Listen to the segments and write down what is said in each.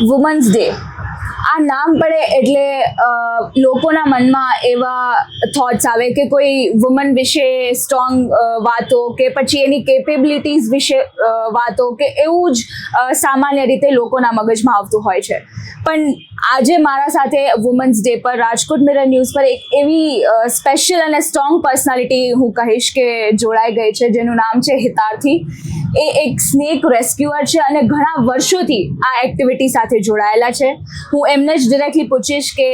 Women's day આ નામ પડે એટલે લોકોના મનમાં એવા થોટ્સ આવે કે કોઈ વુમન વિશે સ્ટ્રોંગ વાતો કે પછી એની કેપેબિલિટીઝ વિશે વાતો કે એવું જ સામાન્ય રીતે લોકોના મગજમાં આવતું હોય છે. પણ આજે મારા સાથે વુમન્સ ડે પર રાજકોટ મિરર ન્યૂઝ પર એક એવી સ્પેશિયલ અને સ્ટ્રોંગ પર્સનાલિટી હું કહીશ કે જોડાઈ ગઈ છે, જેનું નામ છે હિતાર્થી. એ એક સ્નેક રેસ્ક્યુઅર છે અને ઘણા વર્ષોથી આ એક્ટિવિટી સાથે જોડાયેલા છે. હું એમને જ ડિરેક્ટલી પૂછીશ કે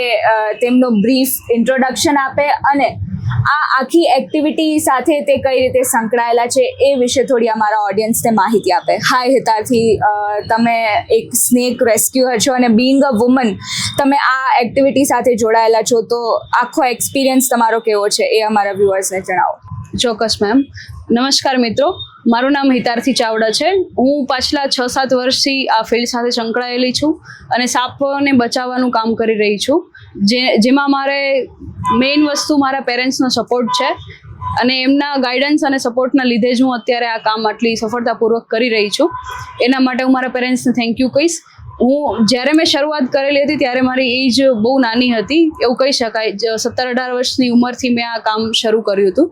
તેમનો બ્રીફ ઇન્ટ્રોડક્શન આપે અને આ આખી એક્ટિવિટી સાથે તે કઈ રીતે સંકળાયેલા છે એ વિશે થોડી અમારા ઓડિયન્સને માહિતી આપે. હાય હિતાર્થી તમે એક સ્નેક રેસ્ક્યુઅર છો અને બિંગ અ વુમન તમે આ એક્ટિવિટી સાથે જોડાયેલા છો, તો આખો એક્સપિરિયન્સ તમારો કેવો છે એ અમારા વ્યુઅર્સને જણાવો. ચોક્કસ મેમ નમસ્કાર, મિત્રો. મારું નામ હિતાર્થી ચાવડા છે. હું પાછલા છ સાત વર્ષથી આ ફિલ્ડ સાથે સંકળાયેલી છું અને સાપને બચાવવાનું કામ કરી રહી છું. જે, જેમાં મારે મેઇન વસ્તુ મારા પેરેન્ટ્સનો સપોર્ટ છે. અને એમના ગાઈડન્સ અને સપોર્ટના લીધે જ હું અત્યારે આ કામ આટલી સફળતાપૂર્વક કરી રહી છું. એના માટે હું મારા પેરેન્ટ્સને થેન્ક યુ કહીશ. હું જ્યારે મેં શરૂઆત કરેલી હતી ત્યારે મારી એજ બહુ નાની હતી. એવું કહી શકાય. સત્તર અઢાર વર્ષની ઉંમરથી મેં આ કામ શરૂ કર્યું હતું.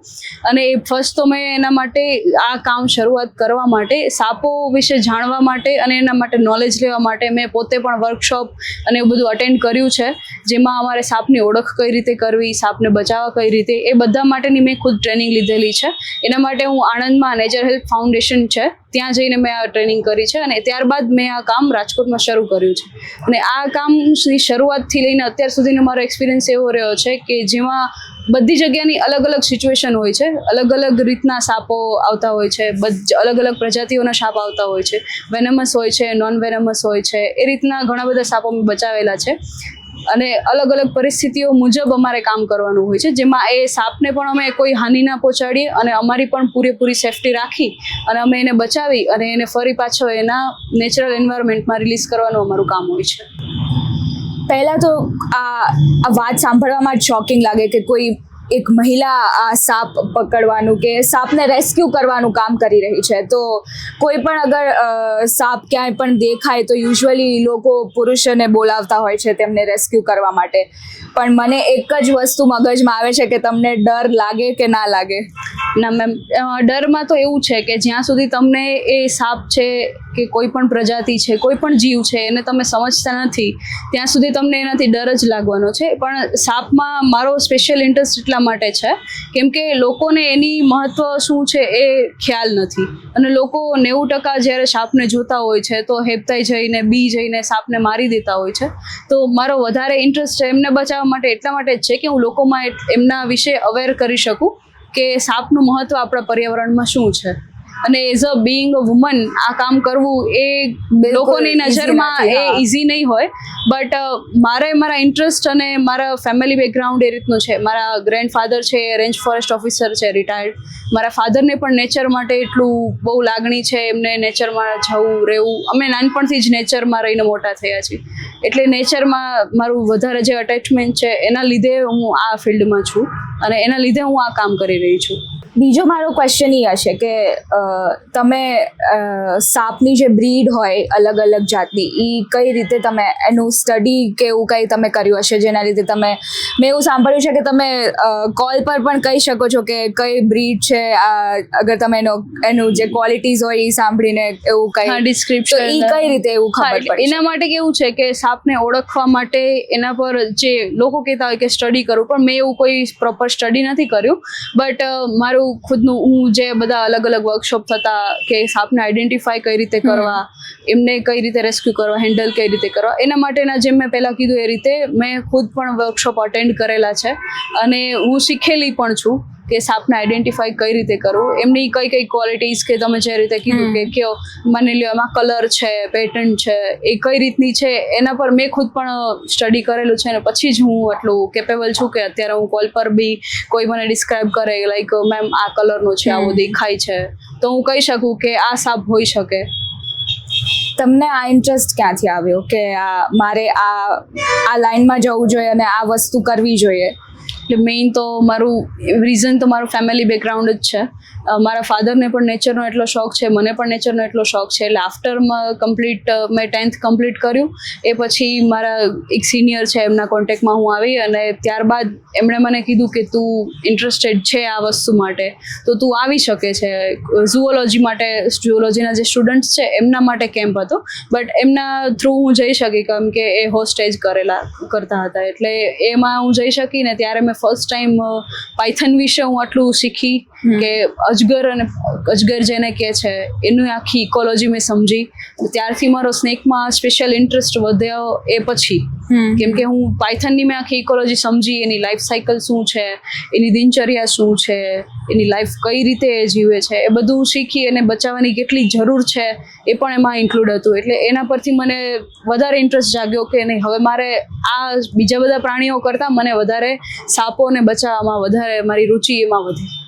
અને એ ફર્સ્ટ તો મેં એના માટે આ કામ શરૂઆત કરવા માટે સાપો વિશે જાણવા માટે અને એના માટે નોલેજ લેવા માટે મેં પોતે પણ વર્કશોપ અને એવું બધું અટેન્ડ કર્યું છે. જેમાં અમારે સાપની ઓળખ કઈ રીતે કરવી, સાપને બચાવવા કઈ રીતે, એ બધા માટેની મેં ખુદ ટ્રેનિંગ લીધેલી છે. એના માટે હું આણંદમાં નેચર હેલ્થ ફાઉન્ડેશન છે. ત્યાં જઈને મેં આ ટ્રેનિંગ કરી છે અને ત્યારબાદ મેં આ કામ રાજકોટમાં શરૂ કર્યું છે. અને આ કામની શરૂઆતથી લઈને અત્યાર સુધીનો મારો એક્સપિરિયન્સ એવો રહ્યો છે કે જેમાં બધી જગ્યાની અલગ અલગ સિચ્યુએશન હોય છે. અલગ અલગ રીતના સાપો આવતા હોય છે. અલગ અલગ પ્રજાતિઓના સાપ આવતા હોય છે. વેનમસ હોય છે નોન વેનમસ હોય છે. એ રીતના ઘણા બધા સાપો બચાવેલા છે. અને અલગ અલગ પરિસ્થિતિઓ મુજબ અમારે કામ કરવાનું હોય છે. જેમાં એ સાપને પણ અમે કોઈ હાનિ ના પહોંચાડીએ અને અમારી પણ પૂરેપૂરી સેફટી રાખી અને અમે એને બચાવી અને એને ફરી પાછો એના નેચરલ એન્વાયરમેન્ટમાં રિલીઝ કરવાનું અમારું કામ હોય છે. પહેલાં તો આ વાત સાંભળવામાં જ શોકિંગ લાગે કે કોઈ એક મહિલા આ સાપ પકડવાનું કે સાપને રેસ્ક્યુ કરવાનું કામ કરી રહી છે. તો કોઈ પણ અગર સાપ ક્યાંય પણ દેખાય તો યુઝ્યુઅલી લોકો પુરુષોને બોલાવતા હોય છે તેમને રેસ્ક્યુ કરવા માટે. પણ મને એક જ વસ્તુ મગજમાં આવે છે કે તમને ડર લાગે કે ના લાગે? ના, મેમ ડરમાં તો એવું છે કે જ્યાં સુધી તમને એ સાપ છે કે કોઈ પણ પ્રજાતિ છે, કોઈ પણ જીવ છે, એને તમે સમજતા નથી, ત્યાં સુધી તમને એનાથી ડર જ લાગવાનો છે. પણ સાપમાં મારો સ્પેશિયલ ઇન્ટરેસ્ટ એટલા માટે છે, કેમ કે લોકોને એની મહત્વ શું છે એ ખ્યાલ નથી. અને લોકો નેવું ટકા જ્યારે સાપને જોતા હોય છે, તો હેપતાઈ જઈને, બી જઈને સાપને મારી દેતા હોય છે. તો મારો વધારે ઇન્ટરેસ્ટ છે, એમને બચાવવા માટે એટલા માટે જ છે કે હું લોકોમાં એમના વિશે અવેર કરી શકું કે સાપનું મહત્વ આપણા પર્યાવરણમાં શું છે. અને as a being a woman આ કામ કરવું એ લોકોની નજરમાં એ ઇઝી નહીં હોય. બટ મારે મારા ઇન્ટરેસ્ટ અને મારા ફેમિલી બેકગ્રાઉન્ડ એ રીતનું છે. મારા ગ્રેન્ડ ફાધર છે રેન્જ ફોરેસ્ટ ઓફિસર છે રિટાયર્ડ મારા ફાધરને પણ નેચર માટે એટલું બહુ લાગણી છે. એમને નેચરમાં જવું રહેવું. અમે નાનપણથી જ નેચરમાં રહીને મોટા થયા છીએ. એટલે નેચરમાં મારું વધારે જે અટેચમેન્ટ છે એના લીધે હું આ ફિલ્ડમાં છું. અને એના લીધે હું આ કામ કરી રહી છું. બીજો મારો ક્વેશ્ચન એ હશે કે તમે સાપની જે બ્રીડ હોય અલગ અલગ જાતની એ કઈ રીતે તમે એનું સ્ટડી કે એવું કંઈ તમે કર્યું હશે? જેના લીધે તમે મેં એવું સાંભળ્યું છે કે તમે કોલ પર પણ કહી શકો છો કે કઈ બ્રીડ છે આ અગર તમે એનો એનું જે ક્વોલિટીઝ હોય એ સાંભળીને એવું કંઈ ડિસ્ક્રિપ્શન એ કઈ રીતે એવું ખબર પડે એના માટે કેવું છે કે સાપને ઓળખવા માટે એના પર જે લોકો કહેતા હોય કે સ્ટડી કરું પણ મેં એવું કોઈ પ્રોપર સ્ટડી નથી કર્યું. બટ મારું ખુદનું હું જે બધા અલગ અલગ વર્કશોપ થતા કે સાપને આઈડેન્ટિફાય કઈ રીતે કરવા, એમને કઈ રીતે રેસ્ક્યુ કરવા હેન્ડલ કઈ રીતે કરવા, એના માટેના જેમ મેં પહેલાં કીધું એ રીતે મેં ખુદ પણ વર્કશોપ અટેન્ડ કરેલા છે. અને હું શીખેલી પણ છું. કે સાપને આઈડેન્ટિફાઈ કઈ રીતે કરવું? એમની કઈ કઈ ક્વોલિટીઝ કે તમે જે રીતે કીધું કે કયો માની લ્યો એમાં કલર છે પેટર્ન છે એ કઈ રીતની છે એના પર મેં ખુદ પણ સ્ટડી કરેલું છે અને પછી જ હું એટલું કેપેબલ છું કે અત્યારે હું કોલ પર બી કોઈ મને ડિસ્ક્રાઇબ કરે લાઈક મેમ આ કલરનો છે આવો દેખાય છે. તો હું કહી શકું કે આ સાપ હોઈ શકે. તમને આ ઇન્ટરેસ્ટ ક્યાંથી આવ્યો કે આ મારે આ આ લાઈનમાં જવું જોઈએ અને આ વસ્તુ કરવી જોઈએ? એટલે મેઇન તો મારું રીઝન તો મારું ફેમિલી બેકગ્રાઉન્ડ જ છે. મારા ફાધરને પણ નેચરનો એટલો શોખ છે, મને પણ નેચરનો એટલો શોખ છે. એટલે આફ્ટરમાં કમ્પ્લીટ મેં ટેન્થ કમ્પ્લીટ કર્યું. એ પછી મારા એક સિનિયર છે, એમના કોન્ટેક્ટમાં હું આવી અને ત્યારબાદ એમણે મને કીધું કે તું ઇન્ટરેસ્ટેડ છે આ વસ્તુ માટે. તો તું આવી શકે છે. ઝુઓલોજી માટે ઝુઓલોજીના જે સ્ટુડન્ટ્સ છે, એમના માટે કેમ્પ હતો. બટ એમના થ્રુ હું જઈ શકી કેમ કે એ હોસ્ટેજ કરેલા, કરતા હતા. એટલે એમાં હું જઈ શકી ને ત્યારે મેં ફર્સ્ટ ટાઈમ પાયથન વિશે હું આટલું શીખી. કે અજગર અને અજગર જેને કહે છે એનું આખી ઇકોલોજી મેં સમજી. ત્યારથી મારો સ્નેકમાં સ્પેશિયલ ઇન્ટરેસ્ટ વધ્યો એ પછી. કેમ કે હું પાયથનની મેં આખી ઇકોલોજી સમજી એની લાઈફ સાયકલ શું છે એની દિનચર્યા શું છે એની લાઈફ કઈ રીતે એ જીવે છે એ બધું શીખી અને બચાવવાની કેટલી જરૂર છે એ પણ એમાં ઇન્ક્લુડ હતું. એટલે એના પરથી મને વધારે ઇન્ટરેસ્ટ જાગ્યો કે નહીં હવે મારે આ બીજા બધા પ્રાણીઓ કરતાં મને વધારે સાપોને બચાવવામાં વધારે મારી રુચિ એમાં વધી.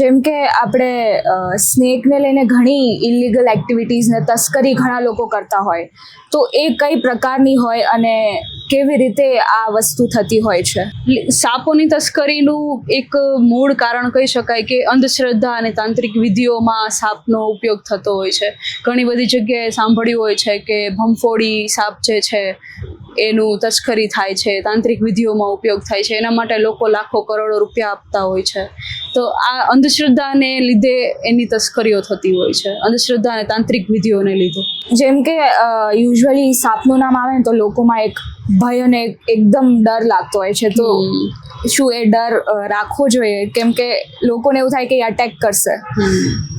જેમ કે આપણે સ્નેકને લઈને ઘણી ઇલીગલ એક્ટિવિટીઝને તસ્કરી ઘણા લોકો કરતા હોય. તો એ કઈ પ્રકારની હોય અને કેવી રીતે આ વસ્તુ થતી હોય છે? સાપોની તસ્કરીનું એક મૂળ કારણ કહી શકાય કે અંધશ્રદ્ધા અને તાંત્રિક વિધિઓમાં સાપનો ઉપયોગ થતો હોય છે. ઘણી બધી જગ્યાએ સાંભળ્યું હોય છે કે ભમફોડી સાપ જે છે, એનું તસ્કરી થાય છે, તાંત્રિક વિધિઓમાં ઉપયોગ થાય છે. એના માટે લોકો લાખો કરોડો રૂપિયા આપતા હોય છે. તો આ અંધશ્રદ્ધાને લીધે એની તસ્કરીઓ થતી હોય છે. અંધશ્રદ્ધા અને તાંત્રિક વિધિઓને લીધે. જેમ કે યુઝ્યુઅલી સાપનું નામ આવે ને તો લોકોમાં એક ભય અને એકદમ ડર લાગતો હોય છે. તો શું એ ડર રાખવો જોઈએ? કેમ કે લોકોને એવું થાય કે એ અટેક કરશે.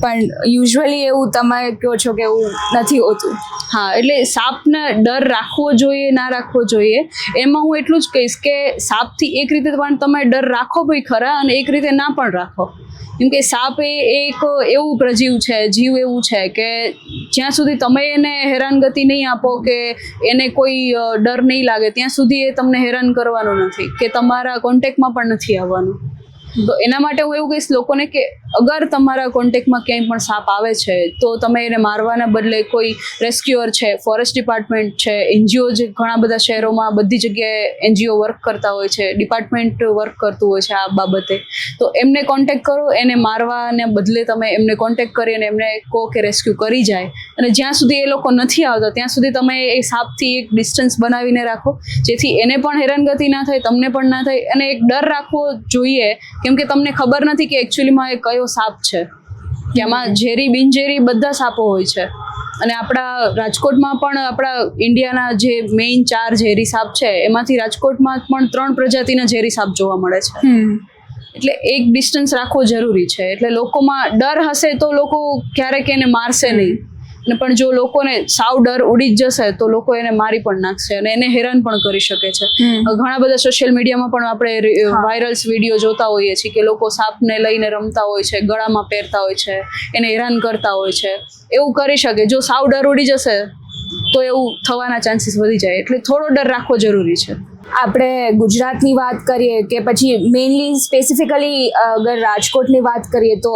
પણ યુઝ્યુઅલી એવું તમે કહો છો કે એવું નથી હોતું. હા એટલે સાપને ડર રાખવો જોઈએ ના રાખવો જોઈએ એમાં હું એટલું જ કહીશ કે સાપથી એક રીતે પણ તમે ડર રાખો ભાઈ ખરા અને એક રીતે ના પણ રાખો. કેમ કે સાપ એ એક એવું પ્રજીવ છે, જીવ એવું છે કે જ્યાં સુધી તમે એને હેરાનગતિ નહીં આપો કે એને કોઈ ડર નહીં લાગે, ત્યાં સુધી એ તમને હેરાન કરવાનો નથી, કે તમારા કોન્ટેક્ટમાં પણ નથી આવવાનું. તો એના માટે હું એવું કહીશ, લોકોને કે અગર તમારા કોન્ટેક્ટમાં ક્યાંય પણ સાપ આવે છે, તો તમે એને મારવાના બદલે કોઈ રેસ્ક્યુઅર છે, ફોરેસ્ટ ડિપાર્ટમેન્ટ છે, એનજીઓ જે ઘણા બધા શહેરોમાં બધી જગ્યાએ એનજીઓ વર્ક કરતા હોય છે, ડિપાર્ટમેન્ટ વર્ક કરતું હોય છે આ બાબતે, તો એમને કોન્ટેક્ટ કરો, એને મારવાને બદલે તમે એમને કોન્ટેક્ટ કરી અને એમને કહો કે રેસ્ક્યુ કરી જાય. અને જ્યાં સુધી એ લોકો નથી આવતા, ત્યાં સુધી તમે એ સાપથી એક ડિસ્ટન્સ બનાવીને રાખો, જેથી એને પણ હેરાનગતિ ના થાય, તમને પણ ના થાય. અને એક ડર રાખવો જોઈએ, કેમ કે તમને ખબર નથી કે એકચ્યુઅલીમાં એ કયો સાપ છે. કે આમાં ઝેરી બિનઝેરી બધા સાપો હોય છે. અને આપણા રાજકોટમાં પણ આપણા ઇન્ડિયાના જે મેઇન ચાર ઝેરી સાપ છે એમાંથી રાજકોટમાં પણ ત્રણ પ્રજાતિના ઝેરી સાપ જોવા મળે છે. એટલે એક ડિસ્ટન્સ રાખવો જરૂરી છે. એટલે લોકોમાં ડર હશે તો લોકો ક્યારેક એને મારશે નહીં. અને પણ જો લોકોને સાવ ડર ઉડી જ જશે તો લોકો એને મારી પણ નાખશે અને એને હેરાન પણ કરી શકે છે. ઘણા બધા સોશિયલ મીડિયામાં પણ આપણે. વાયરલ્સ વીડિયો જોતા હોઈએ છીએ કે લોકો સાપને લઈને રમતા હોય છે ગળામાં પહેરતા હોય છે એને હેરાન કરતા હોય છે. એવું કરી શકે. જો સાવ ડર ઉડી જશે તો એવું થવાના ચાન્સીસ વધી જાય. એટલે થોડો ડર રાખવો જરૂરી છે. આપણે ગુજરાતની વાત કરીએ કે પછી મેઇનલી સ્પેસિફિકલી અગર રાજકોટની વાત કરીએ તો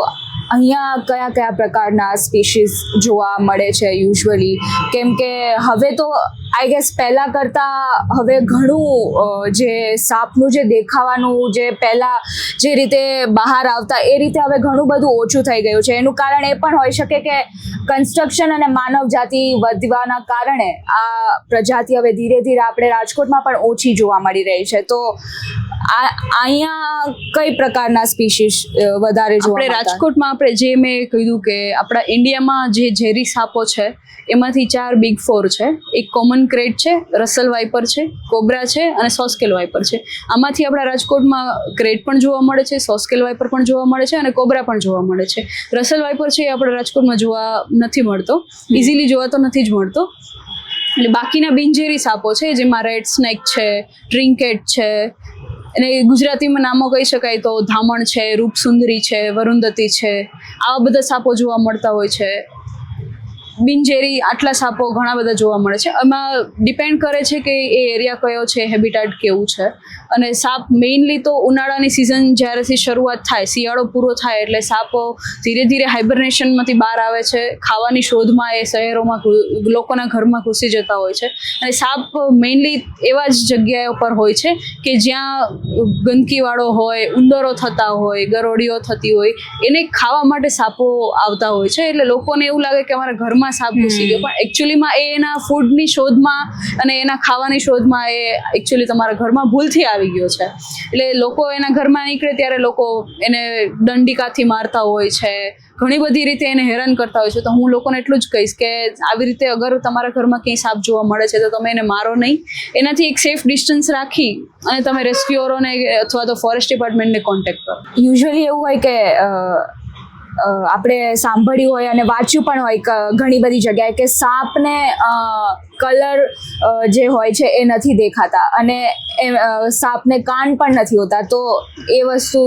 અહીંયા કયા કયા પ્રકારના સ્પીશીસ જોવા મળે છે યુઝ્યુઅલી કેમ કે હવે તો આઈ ગેસ પહેલાં કરતાં હવે ઘણું જે સાપનું જે દેખાવાનું, જે પહેલાં જે રીતે બહાર આવતા, એ રીતે હવે ઘણું બધું ઓછું થઈ ગયું છે. એનું કારણ એ પણ હોઈ શકે કે કન્સ્ટ્રક્શન અને માનવ જાતિ વધવાના કારણે આ પ્રજાતિ હવે ધીરે ધીરે આપણે રાજકોટમાં પણ ઓછી જોવા મળી રહી છે. તો અહીંયા કઈ પ્રકારના સ્પીસીસ વધારે જોવા આપણે રાજકોટમાં આપણે જે મેં કીધું કે આપણા ઇન્ડિયામાં જે ઝેરી સાપો છે એમાંથી ચાર બિગ ફોર છે. એક કોમન ક્રેટ છે રસલ વાઇપર છે કોબ્રા છે અને સોસ્કેલ વાઇપર છે. આમાંથી આપણા રાજકોટમાં ક્રેટ પણ જોવા મળે છે સોસ્કેલ વાઇપર પણ જોવા મળે છે અને કોબ્રા પણ જોવા મળે છે. રસલ વાઇપર છે એ આપણા રાજકોટમાં જોવા નથી મળતો. ઇઝીલી જોવા તો નથી જ મળતો. એટલે બાકીના બિનઝેરી સાપો છે જેમાં રેડ સ્નેક છે ટ્રિન્કેટ છે અને ગુજરાતીમાં નામો કહી શકાય તો ધામણ છે, રૂપસુંદરી છે, વરુંધતી છે, આવા બધા સાપો જોવા મળતા હોય છે. બિનઝેરી આટલા સાપો ઘણા બધા જોવા મળે છે. એમાં ડિપેન્ડ કરે છે કે એ એરિયા કયો છે હેબિટાટ કેવું છે. અને સાપ મેઇનલી તો ઉનાળાની સિઝન જ્યારેથી શરૂઆત થાય, શિયાળો પૂરો થાય એટલે સાપો ધીરે ધીરે હાઇબરનેશનમાંથી બહાર આવે છે. ખાવાની શોધમાં એ શહેરોમાં લોકોના ઘરમાં ઘૂસી જતા હોય છે. અને સાપ મેઇનલી એવા જ જગ્યાએ પર હોય છે કે જ્યાં ગંદકીવાળો હોય, ઉંદરો થતા હોય, ગરોળીઓ થતી હોય, એને ખાવા માટે સાપો આવતા હોય છે. એટલે લોકોને એવું લાગે કે અમારા ઘરમાં સાપ ઘૂસી ગયો. પણ એકચ્યુઅલીમાં એ એના ફૂડની શોધમાં અને એના ખાવાની શોધમાં એ એકચ્યુઅલી તમારા ઘરમાં ભૂલથી આવી ગયો છે. એટલે લોકો એના ઘરમાં નીકળે ત્યારે લોકો એને દંડિકાથી મારતા હોય છે. ઘણી બધી રીતે એને હેરાન કરતા હોય છે. તો હું લોકોને એટલું જ કહીશ કે આવી રીતે અગર તમારા ઘરમાં ક્યાંય સાપ જોવા મળે છે તો તમે એને મારો નહીં. એનાથી એક સેફ ડિસ્ટન્સ રાખી અને તમે રેસ્ક્યુઅરોને અથવા તો ફોરેસ્ટ ડિપાર્ટમેન્ટને કોન્ટેક્ટ કરો. યુઝ્યુઅલી એવું હોય કે આપણે સાંભળ્યું હોય અને વાંચ્યું પણ હોય ઘણી બધી જગ્યાએ કે સાપને કલર જે હોય છે એ નથી દેખાતા. અને સાપને કાન પણ નથી હોતા, તો એ વસ્તુ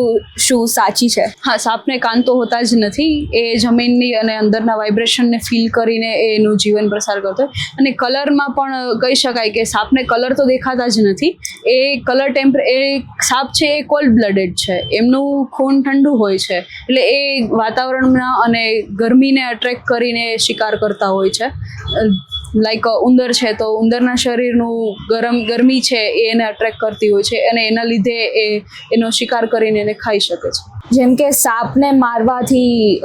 શું સાચી છે? હા, સાપને કાન તો હોતા જ નથી. એ જમીનની અને અંદરના વાઇબ્રેશનને ફીલ કરીને એનું જીવન પ્રસાર કરતો હોય. અને કલરમાં પણ કહી શકાય કે સાપને કલર તો દેખાતા જ નથી. એ કલર ટેમ્પરે એ સાપ છે એ કોલ્ડ બ્લડેડ છે. એમનું ખૂન ઠંડુ હોય છે. એટલે એ વાતાવરણના અને ગરમીને અટ્રેક્ટ કરીને શિકાર કરતા હોય છે. લાઈક ઉંદર છે તો ઉંદરના શરીરનું ગરમ ગરમી છે એ એને અટ્રેક્ટ કરતી હોય છે અને એના લીધે એ એનો શિકાર કરીને એને ખાઈ શકે છે. જેમ કે સાપને મારવાથી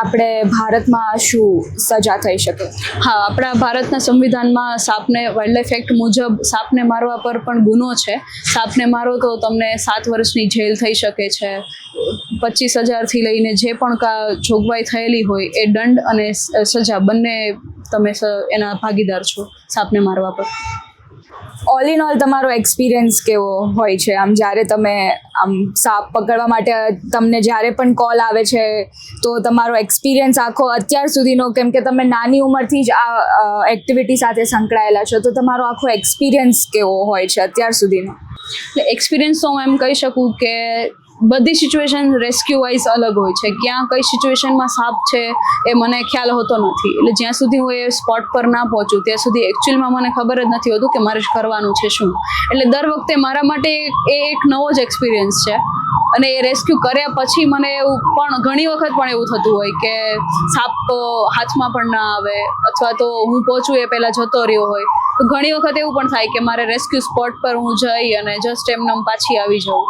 આપણે ભારતમાં શું સજા થઈ શકે? હા આપણા ભારતના સંવિધાનમાં સાપને વાઇલ્ડ લાઈફ એક્ટ મુજબ સાપને મારવા પર પણ ગુનો છે. સાપને મારો તો તમને સાત વર્ષની જેલ થઈ શકે છે. પચીસ હજારથી લઈને જે પણ કા જોગવાઈ થયેલી હોય એ દંડ અને સજા બંને તમે એના ભાગીદાર છો સાપને મારવા પર? ઓલ ઇન ઓલ તમારો એક્સપિરિયન્સ કેવો હોય છે? આમ જ્યારે તમે આમ સાપ પકડવા માટે તમને જ્યારે પણ કોલ આવે છે, તો તમારો એક્સપિરિયન્સ આખો અત્યાર સુધીનો, કેમ કે તમે નાની ઉંમરથી જ આ એક્ટિવિટી સાથે સંકળાયેલા છો, તો તમારો આખો એક્સપિરિયન્સ કેવો હોય છે અત્યાર સુધીનો? એટલે એક્સપિરિયન્સ તો હું એમ કહી શકું કે બધી સિચ્યુએશન રેસ્ક્યુ વાઇઝ અલગ હોય છે. ક્યાં કઈ સિચ્યુએશનમાં સાપ છે એ મને ખ્યાલ હોતો નથી. એટલે જ્યાં સુધી હું એ સ્પોટ પર ના પહોંચું, ત્યાં સુધી એકચ્યુઅલમાં મને ખબર જ નથી હોતું કે મારે કરવાનું છે શું. એટલે દર વખતે મારા માટે એ એક નવો જ એક્સપિરિયન્સ છે. અને એ રેસ્ક્યુ કર્યા પછી મને એવું પણ ઘણી વખત પણ એવું થતું હોય કે સાપ હાથમાં પણ ના આવે. અથવા તો હું પહોંચું એ પહેલાં જતો રહ્યો હોય. ઘણી વખત એવું પણ થાય કે મારે રેસ્ક્યુ સ્પોટ પર હું જઈ અને જસ્ટ એમને પાછી આવી જાઉં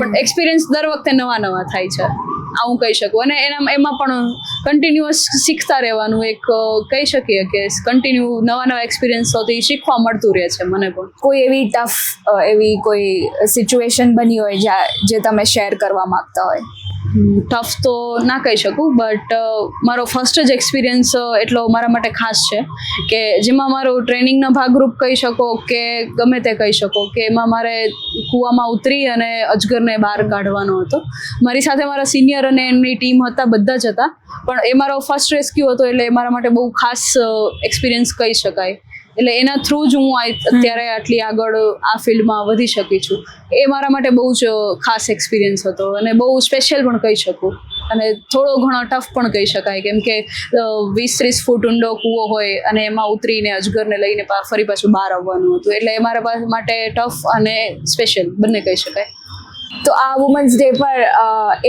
પણ એક્સપિરિયન્સ દર વખતે નવા નવા થાય છે. આ હું કહી શકું. અને એના એમાં પણ કન્ટિન્યુઅસ શીખતા રહેવાનું એક કહી શકીએ કે કન્ટિન્યુ નવા નવા એક્સપિરિયન્સોથી શીખવા મળતું રહે છે મને પણ. કોઈ એવી ટફ એવી કોઈ સિચ્યુએશન બની હોય જે તમે શેર કરવા માંગતા હોય? ટફ તો ના કહી શકું બટ મારો ફર્સ્ટ જ એક્સપિરિયન્સ એટલો મારા માટે ખાસ છે કે જેમાં મારો ટ્રેનિંગનો ભાગરૂપ કહી શકો કે ગમે તે કહી શકો કે એમાં મારે કૂવામાં ઉતરી અને અજગરને બહાર કાઢવાનો હતો. મારી સાથે મારા સિનિયર અને એમની ટીમ હતા, બધા જ હતા, પણ એ મારો ફર્સ્ટ રેસ્ક્યુ હતો એટલે એ મારા માટે બહુ ખાસ એક્સપિરિયન્સ કહી શકાય. એટલે એના થ્રુ જ હું અત્યારે આટલી આગળ આ ફિલ્ડમાં વધી શકી છું. એ મારા માટે બહુ જ ખાસ એક્સપિરિયન્સ હતો અને બહુ સ્પેશિયલ પણ કહી શકું. અને થોડો ઘણો ટફ પણ કહી શકાય કેમ કે વીસ ત્રીસ ફૂટ ઊંડો કૂવો હોય અને એમાં ઉતરીને અજગરને લઈને ફરી પાછું બહાર આવવાનું હતું. એટલે એ મારા માટે ટફ અને સ્પેશિયલ બંને કહી શકાય. તો આ વુમન્સ ડે પર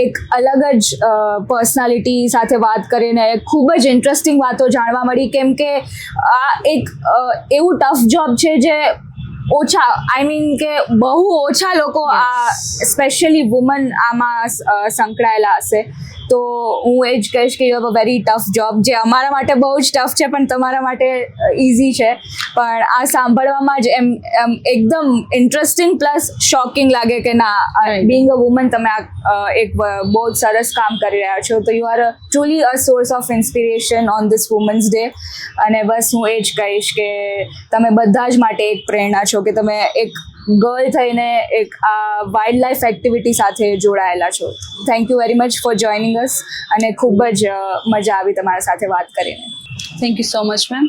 એક અલગ જ પર્સનાલિટી સાથે વાત કરીને ખૂબ જ ઇન્ટરેસ્ટિંગ વાતો જાણવા મળી. કેમ કે આ એક એવું ટફ જોબ છે જે ઓછા આઈ મીન કે બહુ ઓછા લોકો આ સ્પેશિયલી વુમન આમાં સંકળાયેલા હશે. તો હું એ જ કહીશ કે you have a very tough job જે અમારા માટે બહુ જ ટફ છે પણ તમારા માટે ઇઝી છે. પણ આ સાંભળવામાં જ એમ એમ એકદમ ઇન્ટરેસ્ટિંગ પ્લસ શોકિંગ લાગે કે ના બિંગ અ વુમન તમે આ એક બહુ જ સરસ કામ કરી રહ્યા છો. તો you are truly a source of inspiration on this women's day અને બસ હું એ જ કહીશ કે તમે બધા જ માટે એક પ્રેરણા છો કે તમે એક ગર્લ થઈને એક આ વાઇલ્ડ લાઈફ એક્ટિવિટી સાથે જોડાયેલા છો. Thank you very much for joining us અને ખૂબ જ મજા આવી તમારા સાથે વાત કરીને. Thank you so much ma'am